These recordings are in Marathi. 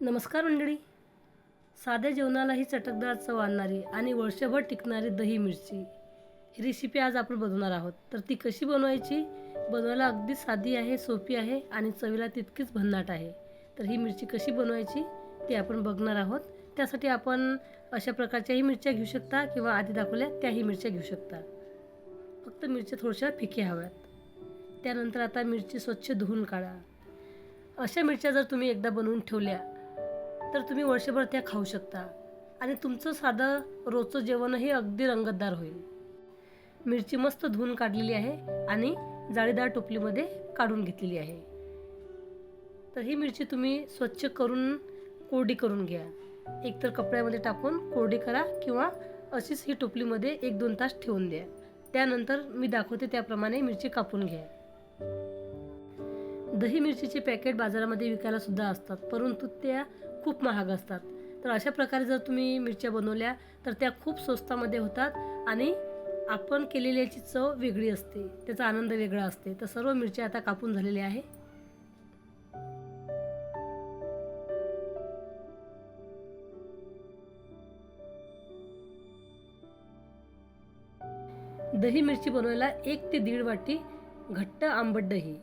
नमस्कार मंडळी. साध्या जेवणालाही चटकदार चव आणणारी आणि वर्षभर टिकणारी दही मिरची ही रेसिपी आज आपण बनवणार आहोत. तर ती कशी बनवायची? बनवायला अगदी साधी आहे सोपी आहे आणि चवीला तितकीच भन्नाट आहे. तर ही मिरची कशी बनवायची ती आपण बघणार आहोत. त्यासाठी आपण अशा प्रकारच्याही मिरच्या घेऊ शकता किंवा आधी दाखवल्या त्याही मिरच्या घेऊ शकता. फक्त मिरच्या थोड्याशा फिक्या हव्यात. त्यानंतर आता मिरची स्वच्छ धुवून काढा. अशा मिरच्या जर तुम्ही एकदा बनवून ठेवल्या तर तुम्ही वर्षभर त्या खाऊ शकता. आणि तुमचं साधं रोजचं जेवणही अगदी रंगतदार होईल. मिरची मस्त धुवून काढलेली आहे आणि जाळीदार टोपलीमध्ये काढून घेतलेली आहे. तर ही मिरची तुम्ही स्वच्छ करून कोरडी करून घ्या. एकतर कपड्यामध्ये टाकून कोरडी करा किंवा अशीच ही टोपलीमध्ये एक दोन तास ठेवून द्या. त्यानंतर मी दाखवते त्याप्रमाणे मिरची कापून घ्या. दही मिरचीचे पॅकेट बाजारामध्ये विकायला सुद्धा असतात परंतु त्या खूप महाग असतात. तर अशा प्रकारे जर तुम्ही मिरच्या बनवल्या तर त्या खूप स्वस्तामध्ये होतात आणि आपण केलेल्याची चव वेगळी असते त्याचा आनंद वेगळा असते. तर सर्व मिरच्या आता कापून झालेल्या आहे. दही मिरची बनवायला एक ते दीड वाटी घट्ट आंबट दही.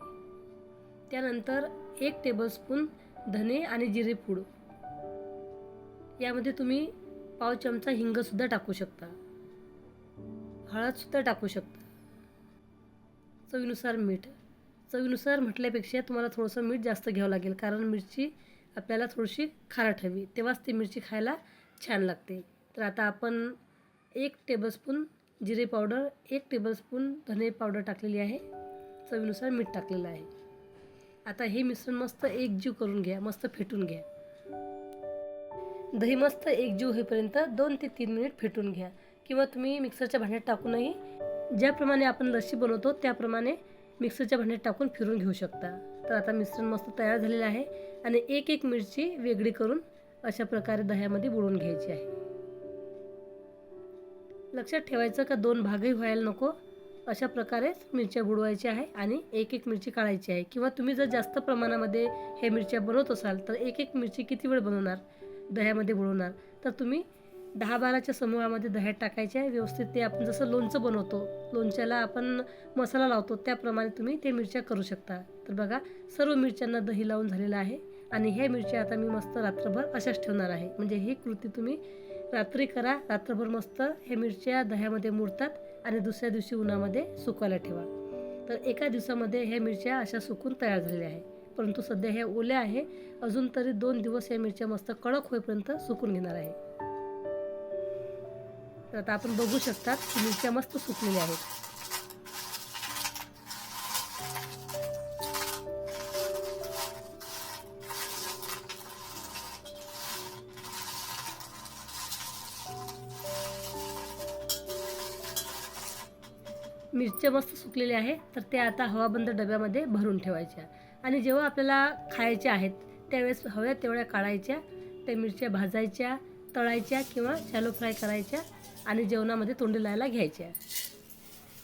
त्यानंतर एक टेबलस्पून धने आणि जिरे पूड. यामध्ये तुम्ही पाव चमचा हिंगसुद्धा टाकू शकता. हळदसुद्धा टाकू शकता. चवीनुसार मीठ. चवीनुसार म्हटल्यापेक्षा तुम्हाला थोडंसं मीठ जास्त घ्यावं लागेल कारण मिरची आपल्याला थोडीशी खारट हवी. तेव्हाच ती मिरची खायला छान लागते. तर आता आपण एक टेबलस्पून जिरे पावडर एक टेबलस्पून धने पावडर टाकलेली आहे. चवीनुसार मीठ टाकलेलं आहे. आता हे मिश्रण मस्त एकजीव करून घ्या मस्त फेटून घ्या. दही मस्त एकजीव होईपर्यंत दोन ते तीन मिनिट फेटून घ्या. किंवा तुम्ही मिक्सरच्या भांड्यात टाकूनही ज्याप्रमाणे आपण लस्सी बनवतो त्याप्रमाणे मिक्सरच्या भांड्यात टाकून फिरून घेऊ शकता. तर आता मिश्रण मस्त तयार झालेलं आहे आणि एक एक मिरची वेगळी करून अशा प्रकारे दह्यामध्ये बुडवून घ्यायची आहे. लक्षात ठेवायचं का दोन भागही व्हायला नको? अशा प्रकारेच मिरच्या बुडवायच्या आहे आणि एक एक मिरची काढायची आहे. किंवा तुम्ही जर जास्त प्रमाणामध्ये हे मिरच्या बनवत असाल तर एक एक मिरची किती वेळ बनवणार? दह्यामध्ये बुडवणार. तर तुम्ही दहा बाराच्या समूहामध्ये दह्यात टाकायचे आहे. व्यवस्थित ते आपण जसं लोणचं बनवतो लोणच्याला आपण मसाला लावतो त्याप्रमाणे तुम्ही ते मिरच्या करू शकता. तर बघा सर्व मिरच्यांना दही लावून झालेलं आहे. आणि ह्या मिरच्या आता मी मस्त रात्रभर अशाच ठेवणार आहे. म्हणजे ही कृती तुम्ही रात्री करा. रात्रभर मस्त ह्या मिरच्या दह्यामध्ये मुरतात. आणि दुसऱ्या दिवशी उन्हामध्ये सुकवायला ठेवा. तर एका दिवसामध्ये ह्या मिरच्या अशा सुकून तयार झालेल्या आहे परंतु सध्या ह्या ओल्या आहे अजून तरी दोन दिवस ह्या मिरच्या मस्त कडक होईपर्यंत सुकून घेणार आहे. तर आता आपण बघू शकतात की मिरच्या मस्त सुकलेल्या आहेत. मिरच्या मस्त सुकलेल्या आहे तर त्या आता हवाबंद डब्यामध्ये भरून ठेवायच्या. आणि जेव्हा आपल्याला खायच्या आहेत त्यावेळेस हव्या तेवढ्या काढायच्या त्या मिरच्या भाजायच्या तळायच्या किंवा शॅलो फ्राय करायच्या आणि जेवणामध्ये तोंडी लायला घ्यायच्या.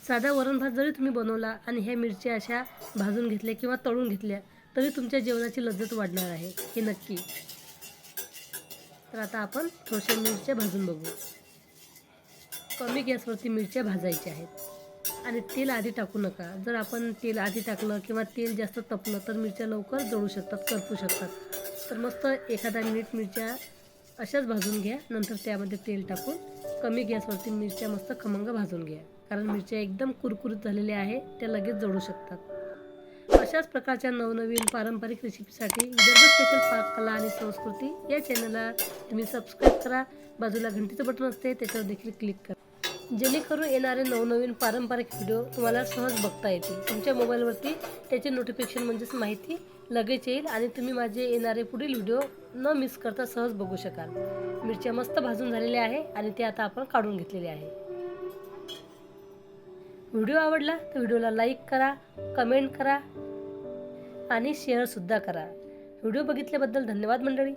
साधा वरण भात जरी तुम्ही बनवला आणि ह्या मिरच्या अशा भाजून घेतल्या किंवा तळून घेतल्या तरी तुमच्या जेवणाची लज्जत वाढणार आहे हे नक्की. तर आता आपण थोड्याशा मिरच्या भाजून बघू. कमी गॅसवरती मिरच्या भाजायच्या आहेत. आणि तेल आधी टाकू नका. जर आपण तेल आधी टाकलं किंवा तेल जास्त तपलं तर मिरच्या लवकर जळू शकतात करपू शकतात. तर मस्त एखादा मिनिट मिरच्या अशाच भाजून घ्या. नंतर त्यामध्ये तेल टाकून कमी गॅसवरती मिरच्या मस्त खमंग भाजून घ्या. कारण मिरच्या एकदम कुरकुरीत झालेल्या आहे त्या लगेच जळू शकतात. अशाच प्रकारच्या नवनवीन पारंपरिक रेसिपीसाठी विदर्भ स्पेशल पाककला आणि संस्कृती या चॅनलला तुम्ही सबस्क्राईब करा. बाजूला घंटीचं बटन असते त्याच्यावर देखील क्लिक करा. जेणेकरून येणारे नवनवीन पारंपरिक व्हिडिओ तुम्हाला सहज बघता येतील. तुमच्या मोबाईलवरती त्याचे नोटिफिकेशन म्हणजेच माहिती लगेच येईल आणि तुम्ही माझे येणारे पुढील व्हिडिओ न मिस करता सहज बघू शकाल. मिरच्या मस्त भाजून झालेल्या आहे आणि ते आता आपण काढून घेतलेले आहे. व्हिडिओ आवडला तर व्हिडिओला लाईक करा कमेंट करा आणि शेअरसुद्धा करा. व्हिडिओ बघितल्याबद्दल धन्यवाद मंडळी.